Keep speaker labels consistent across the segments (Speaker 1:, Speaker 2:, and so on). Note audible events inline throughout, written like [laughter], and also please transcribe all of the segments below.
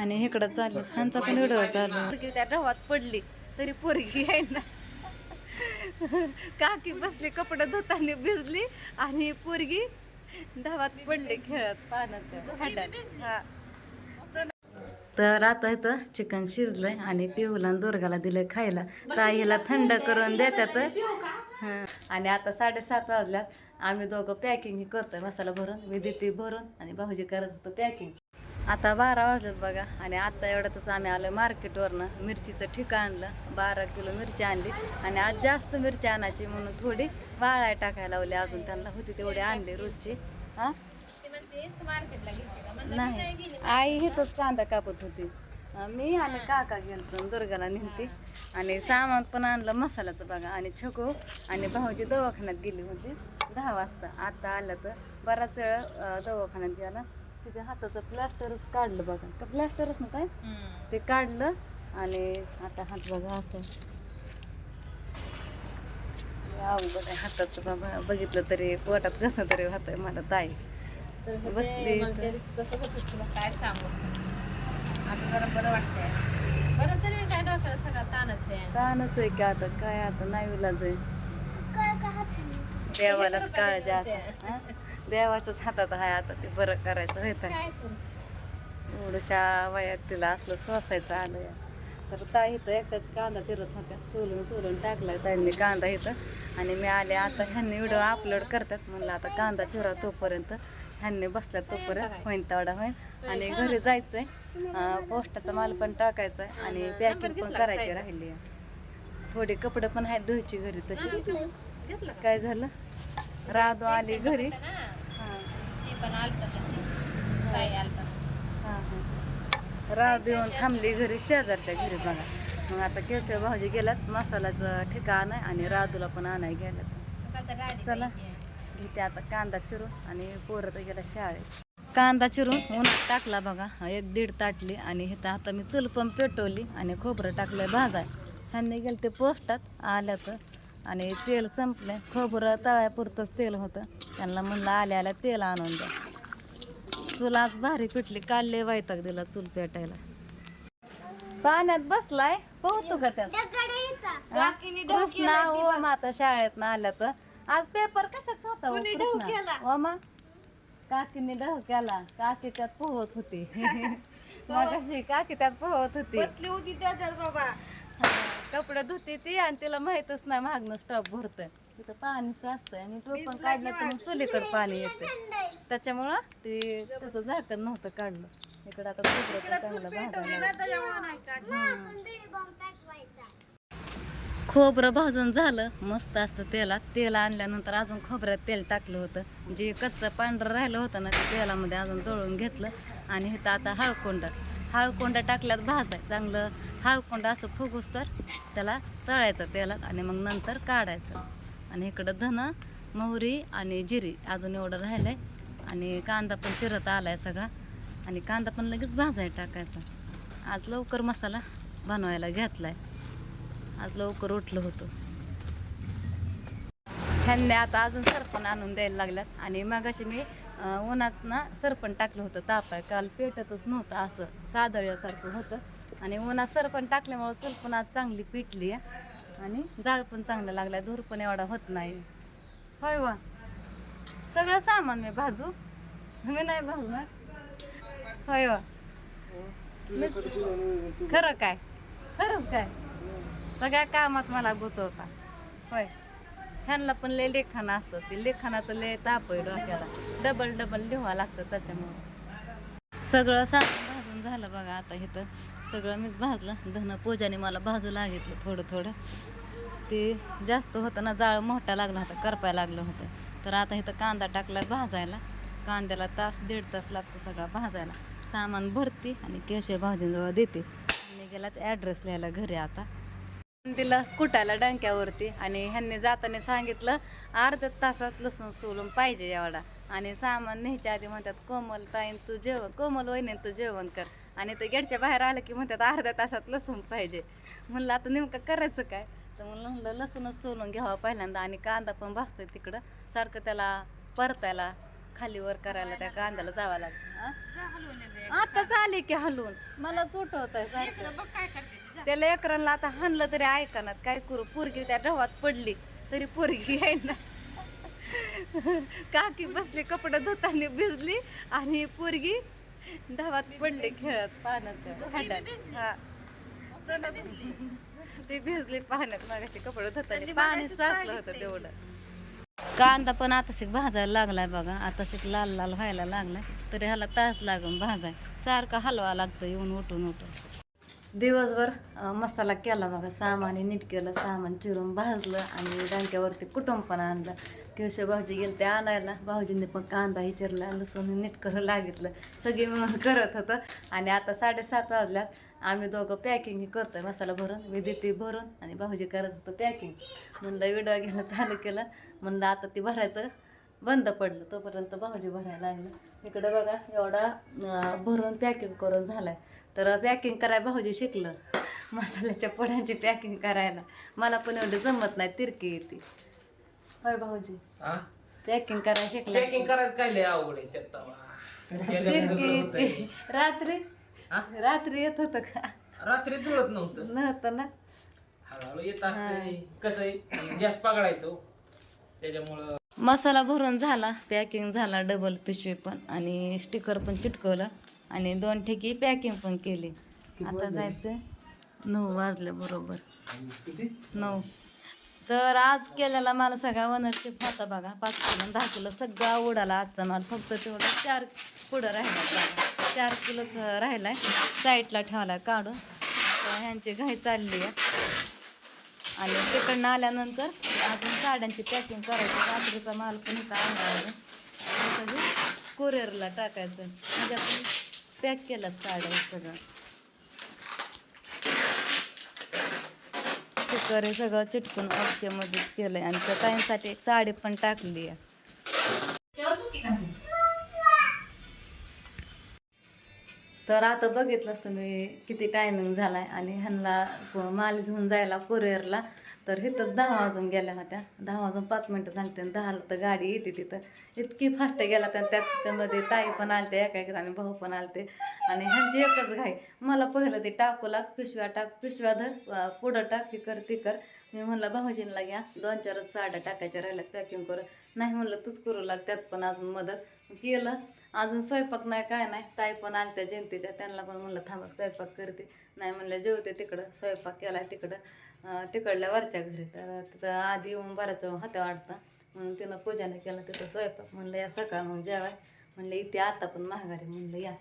Speaker 1: आणि इकडं चालू ह्यांचा पण व्हिडिओ चालू त्या ढवात पडली तरी पोरगी आहे ना. काकी बसली कपडे धुताना भिजली आणि पोरगी धावात पडली खेळत पाण्यात तर आता इथं चिकन शिजलंय आणि पिऊला दुर्गाला दिलंय खायला. ताईला थंड करून देतात हं. आणि आता साडेसात वाजल्यात. आम्ही दोघं पॅकिंग करतोय मसाला भरून मी देते भरून आणि भाऊजी करत होतो पॅकिंग. आता बारा वाजलेत बघा. आणि आता एवढ्यातच आम्ही आलो मार्केटवरनं. मिरचीचं ठिकाण आणलं. बारा किलो मिरची आणली. आणि आज जास्त मिरची आणायची म्हणून थोडी वाळाय टाकायला लावली. अजून त्यांना होती तेवढी आणली रोजची. हा? नाही. आई हिथंच कांदा कापत होती. मी आणि काका गेलो दुर्गाला नेमती आणि सामान पण आणलं मसाल्याचं बघा. आणि छको आणि भाऊजी दवाखान्यात गेली होती दहा वाजता. आता आलं तर बराच वेळ दवाखान्यात गेला. तिच्या हाताचं प्लॅस्टरच काढलं बघा. का प्लॅस्टरच ना काय? ते काढलं आणि आता हात बघा असं. अवघड आहे हाताचं बाबा बघितलं तरी पोटात कसं तरी होतंय मला ताई. बसली.
Speaker 2: कसं होतं तुला काय सांगू? आता जरा बरं वाटतंय. बरं तरी काय डोक्याला सगळा ताणच आहे.
Speaker 1: ताणच आहे की आता. काय आता? नाही विलाज आहे. देवालाच काळजी आता? देवाच्याच हातात आहे आता ते बरं करायचं होत एवढ्याशा वयात तिला असलं सोसायचं आलं तर ताई इथं एकटाच कांदा चिरत होत्या. सोलून सोलून टाकलाय ताईंनी कांदा इथं. आणि मी आले आता ह्यांनी व्हिडिओ अपलोड करतात म्हणलं आता कांदा चिरा तोपर्यंत. ह्यांनी बसल्या तोपर्यंत. होईन तेवढा होईन. आणि घरी जायचंय. अं, पोस्टाचा माल पण टाकायचा आहे आणि पॅकिंग पण करायची राहिली आहे. थोडे कपडे पण आहेत धुवायची घरी तशी. काय झालं? राधू आली घरी.
Speaker 2: ना
Speaker 1: हां.
Speaker 2: ती पण आलत ताई आलत.
Speaker 1: हां हां. राव देऊन थांबली घरी शेजारच्या घरी बघा. मग आता केशव भाऊजी गेलात मसाल्याचं ठिकाण आहे आणि राधूला पण आणाय गेल्यात. चला. इथे आता कांदा चिरून आणि पोरं तर गेला शाळेत. कांदा चिरून उन्हात टाकला बघा. एक दीड ताटली आणि इथं आता मी चूल पण पेटवली आणि खोबरं टाकलंय भाजाय. ह्यांनी गेलं ते पोस्टात आल्यात. आणि तेल संपलंय. खोबरं तळ्यापुरतंच तेल होतं. त्यांना म्हणलं आल्या आल्या तेल आणून द्या. चूल आज भारी पिटली काढले वैताग दिला चूल पेटायला. पाण्यात बसलाय. पोहतो का त्यात? हा? कृष्णा ओ माता शाळेत ना आल्या तर. आज पेपर कशाच होता हो? ओ मा काकीने डह केला काकी त्यात पोहत होती. [laughs] मगाशी काकी त्यात पोहत होती.
Speaker 2: बसली होती त्याच्यात बाबा.
Speaker 1: हा, कपडे धुते ती आणि तिला माहितच नाही मागणं स्टॉप भरतोय. तिथं पाणी साचतंय आणि तो पण काढलं तर मग चुलीकडे पाणी येते त्याच्यामुळं ते त्याचं झाकण नव्हतं काढलं. इकडं आता खोबरं पण चांगलं भाजायला खोबरं भाजून झालं मस्त असतं तेलात. तेल आणल्यानंतर अजून खोबऱ्यात तेल टाकलं होतं. जे कच्चं पांढरं राहिलं होतं ना ते तेलामध्ये अजून दळून घेतलं. आणि इथं आता हळकोंड. हाळकोंडा टाकल्यात भाजाय. चांगलं हाळकोंडा असं फुगूस तर त्याला तळायचं तेलात आणि मग नंतर काढायचं. आणि इकडं धन मोहरी आणि जिरी अजून एवढं राहिलंय. आणि कांदा पण चिरत आलाय सगळा. आणि कांदा पण लगेच भाजाय टाकायचा. आज लवकर मसाला बनवायला घेतलाय. आज लवकर उठलं होतं. ह्यांनी आता अजून सरपण आणून द्यायला लागल्यात. आणि मगाशी मी उन्हात ना सरपण टाकलं होतं ताप आहे. काल पेटतच नव्हतं असं सादळ्यासारखं होतं. आणि उन्हात सरपण टाकल्यामुळं चलपण आज चांगली पिटली आहे. आणि जाळ पण चांगलं लागलं धूर पण एवढा होत नाही. होय वा. सगळं सामान मी भाजू. मी नाही भाजणार. होय वा. खरं काय? खरंच काय? सगळ्या कामात मला गुतवता होय. ह्यांना पण लय लेखाना असतं. ते लेखानाचं लय ताप आहे डोक्याला. डबल डबल लिहावं लागतं त्याच्यामुळं. सगळं साधन भाजून झालं बघा आता इथं. सगळं मीच भाजलं. धन पूजाने मला भाजू लागितलं थोडं थोडं. ते जास्त होतं ना जाळ मोठा लागला होता करपायला लागलं होतं. तर आता इथं कांदा टाकला भाजायला. कांद्याला तास दीड तास लागतो सगळा भाजायला. सामान भरते आणि केशव भाऊजींजवळ देते. आणि गेलात ॲड्रेस लिहायला घरी आता. दिलं कुटायला डंक्यावरती. आणि ह्यांनी जाताना सांगितलं अर्ध्या तासात लसूण सोलून पाहिजे एवढा. आणि सामान न्यायच्या आधी म्हणतात कोमल ताईन तू जेवण कोमल वहिनी तू जेवण कर. आणि ते गेटच्या बाहेर आलं की म्हणतात अर्ध्या तासात लसूण पाहिजे. म्हणलं आता नेमकं करायचं काय? तर म्हणलं म्हणलं लसूणच सोलून घ्यावा पहिल्यांदा आणि कांदा पण भाजतोय तिकडं. सारखं त्याला परतायला खाली वर करायला त्या कांद्याला जावं लागतं. आताच आली की हलवून. मला उठवत आहे त्या लेकरांना आता हाणलं तरी ऐकणार काय करू? पोरगी त्या ढवात पडली तरी पोरगी आहे ना. काकी बसली कपडे धुताना भिजली आणि पोरगी ढवात पडली खेळत पाण्यात खड्ड्यात हा. ती भिजली पाण्यात मागाशी कपडे धुताना. पाणी साचलं होतं तेवढं. कांदा पण आता शिक भाजायला लागलाय बघा. आता शिक लाल लाल व्हायला लागलाय. तरी ह्याला तास लागून भाजाय. सारखं हलवा लागतं येऊन उठून उठून. दिवसभर मसाला केला बघा सामान नीट केलं सामान चिरून भाजलं आणि डांक्यावरती कुटुंब पण आणलं. किवशे भाऊजी गेले ते आणायला भाऊजींनी पण कांदा चिरला लसूण नीट करून लागितलं सगळी मिळून करत होतं. आणि आता साडेसात वाजल्यात आम्ही दोघं पॅकिंग करतोय मसाला भरून विदिती भरून आणि भाऊजी करत होतं पॅकिंग. म्हणलं व्हिडिओ घ्यायला चालू केलं म्हणलं आता ती भरायचं बंद पडलं तोपर्यंत भाऊजी भरायला लागलं. इकडं बघा एवढा भरून पॅकिंग करून झालं आहे तर पॅकिंग करायला भाऊजी शिकलं. मसाल्याच्या पोळ्यांची पॅकिंग करायला. मला पण एवढी जमत नाही तिरकी येते. होय भाऊजी.
Speaker 3: हा
Speaker 1: पॅकिंग करायला शिकलं.
Speaker 3: पॅकिंग करायचं काय लय अवघड आहे त्यात तवा. त्याच्यात सगळं
Speaker 1: तिरकी
Speaker 3: होतंय.
Speaker 1: येते. रात्री?
Speaker 3: हा?
Speaker 1: रात्री येत होतं का?
Speaker 3: रात्री जुळत नव्हतं.
Speaker 1: नव्हतं ना?
Speaker 3: हळूहळू येत असते कसं आहे? जास्त पकडायचो त्याच्यामुळं
Speaker 1: मसाला भरून झाला पॅकिंग झाला डबल पिशवी पण आणि स्टिकर पण चिटकवलं. आणि दोन ठिकी पॅकिंग पण केली. आता जायचंय नऊ वाजले बरोबर. नऊ. तर आज केलेला माल सगळा वनरशिप होता बघा. पाच किलो दहा किलो सगळा उडाला आजचा माल. फक्त तेवढा चार पुढं राहिला चार किलोच राहिलाय. साईडला ठेवलाय काढून. तर ह्यांची घाई चालली आहे. आणि तिकडनं आल्यानंतर अजून साड्यांची पॅकिंग करायची. रात्रीचा माल पण इथं आणला कुरिअरला टाकायचं म्हणजे आपण पॅक केलं साड्या सगळं. कुकर हे सगळं चिटकून मध्ये केलंय आणि त्या ताईंसाठी एक साडी पण टाकली आहे. तर आता बघितलंच तुम्ही किती टायमिंग झाला आहे आणि ह्यांना माल घेऊन जायला कुरिअरला तर इथंच दहा वाजून गेल्या होत्या. दहा वाजून पाच मिनटं झाली आणि दहाला तर गाडी येते तिथं. इतकी फास्ट गेला त्या त्यात त्यामध्ये ताई पण आलते एका एक आणि भाऊ पण आलते. आणि ह्यांची एकच घाई. मला पहिलं ते टाकू लाग पिशव्या टाक पिशव्या धर पुढं टाक हे कर ती कर. मी म्हणलं भाऊजींना घ्या दोन चारच साड्या टाकायच्या राहिल्या पॅकिंग करून. नाही म्हणलं तूच करू लाग त्यात पण अजून मदत. केलं. अजून स्वयंपाक नाही काय नाही. ताई पण आलत्या जयंतीच्या त्यांना पण म्हणलं थांबा स्वयंपाक करते. नाही म्हणलं जेवते तिकडं स्वयंपाक केला तिकडं. तिकडल्या वरच्या घरी. तर तिथं आधी येऊन बराच हात्या वाटतं म्हणून तिनं पूजाने केलं तिथं स्वयंपाक. म्हणलं या सकाळ म्हणून जेवाय. म्हणलं इथे आता पण महागारी म्हणलं या.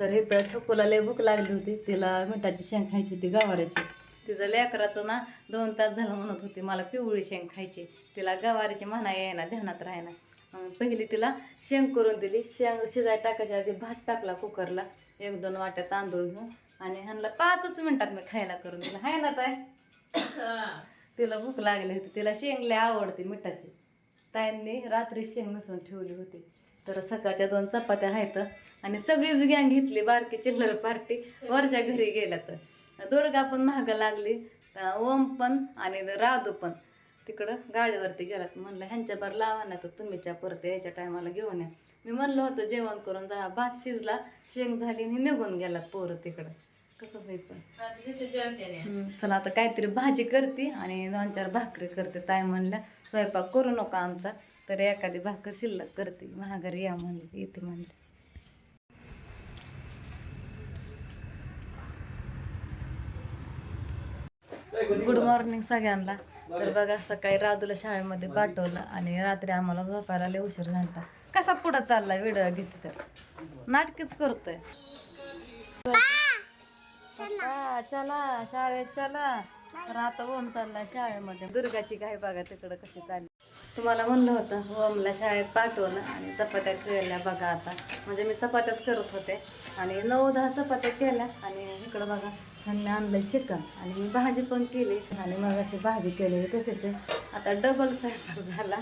Speaker 1: तर इथं छकुला लय भूक लागली होती. तिला मिठाची शेंग खायची होती गवाराची. तिचं लेकराचं ना दोन तास झालं म्हणत होती मला पिवळी शेंग खायची तिला गवारीची म्हणा येईना ध्यानात राहायना. पहिली तिला शेंग करून दिली. शेंग शिजाय टाकायच्या आधी भात टाकला कुकरला. एक दोन वाट्या तांदूळ घेऊन आणि ह्यांना पाचच मिनटात मी खायला करून दिला. हाय ना ताय तिला भूक लागली होती. तिला शेंग लय आवडते मिठाची. ताईंनी रात्री शेंग नसून ठेवली होती. तर सकाळच्या दोन चपात्या आहेत आणि सगळीच गँग घेतली बारकी चिल्लर पार्टी. वरच्या घरी गेल्या तर. दुर्गा पण महाग लागली. ओम पण आणि राधू पण. तिकडं गाडीवरती गेलात. म्हणलं ह्यांच्या बरं लावा ना तर तुम्हीच्या परत यायच्या टायमाला घेऊन या. मी म्हणलं होतं जेवण करून जा. भात शिजला शेंग झाली आणि निघून गेलात पोरं तिकडं. कसं व्हायचं? चला आता काहीतरी भाजी करते आणि दोन चार भाकरी करते. ताई म्हणल्या स्वयंपाक करू नका आमचा तर एखादी भाकर शिल्लक करते. महागारी या म्हणली येते म्हणली गुड मॉर्निंग सगळ्यांना. तर बघा सकाळी राधूला शाळेमध्ये पाठवलं आणि रात्री आम्हाला झोपायला लय उशीर झाला कसा पुढं चाललाय व्हिडिओ घेते तर? नाटकीच करतोय. चला शाळेत चला. तर आता ओम चालला शाळेमध्ये. दुर्गाची काय बघा तिकडं कशी चालली. तुम्हाला म्हणलं होतं ओमला शाळेत पाठवलं आणि चपात्या केल्या बघा आता. म्हणजे मी चपात्याच करत होते आणि नऊ दहा चपात्या केल्या आणि इकडं बघा त्यांनी आणलं चिकन आणि मी भाजी पण केली. आणि मग अशी भाजी केलेली तशीच आहे. आता डबल स्वयंपाक झाला.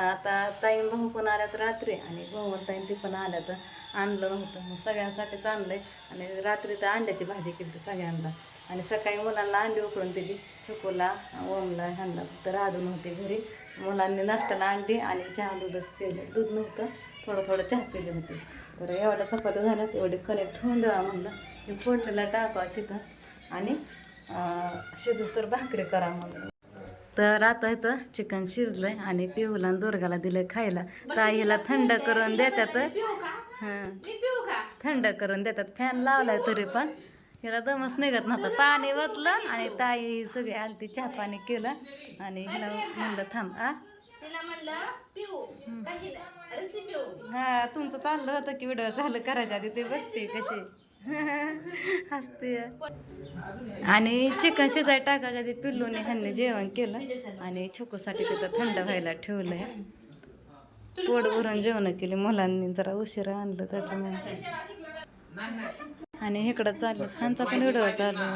Speaker 1: आता ताईन भाऊ पण आल्यात रात्री आणि भाऊ ताईन ती पण आल्यात. आणलं नव्हतं. मग सगळ्यांसाठीच आहे आणि रात्री तर अंड्याची भाजी केली सगळ्यांना. आणि सकाळी मुलांना अंडी उकळून दिली. छोकोला ओमला ह्यांना फक्त राधू नव्हते घरी. मुलांनी नाश्त्याला अंडी आणि चहा दूधच पिलं. दूध नव्हतं थोडं थोडं चहा पिले होते. तर एवढ्या चपात्या झाल्या. तेवढे कनेक्ट होऊन द्यावा म्हणलं. हे फोडणीला टाकावं चिकन आणि अं, शिजूस तर भाकरी करा म्हणलं. तर आता इथं चिकन शिजलंय आणि पिऊला आणि दुर्गाला दिलं खायला. ताईला थंड करून देतात हां. थंड करून देतात. फॅन लावलाय तरी पण. हिला दमच निघत नव्हता. पाणी वतलं आणि ताई सगळी आलती चहा पाणी केलं. आणि हिला म्हणलं थांब आ. हा तुमचं चाललं होतं की व्हिडिओ झालं करायच्या आधी. ते बघते कशी. [laughs] हसते. आणि चिकन शिजाय टाकायच्या आधी पिल्लूने ह्यांनी जेवण केलं. आणि छोकूसाठी तिथं थंड व्हायला ठेवलंय. पोट भरून जेवण केली मुलांनी जरा उशिरा आणलं त्याच्यामुळे. आणि इकडं चाललं ह्यांचा पण व्हिडिओ चालू.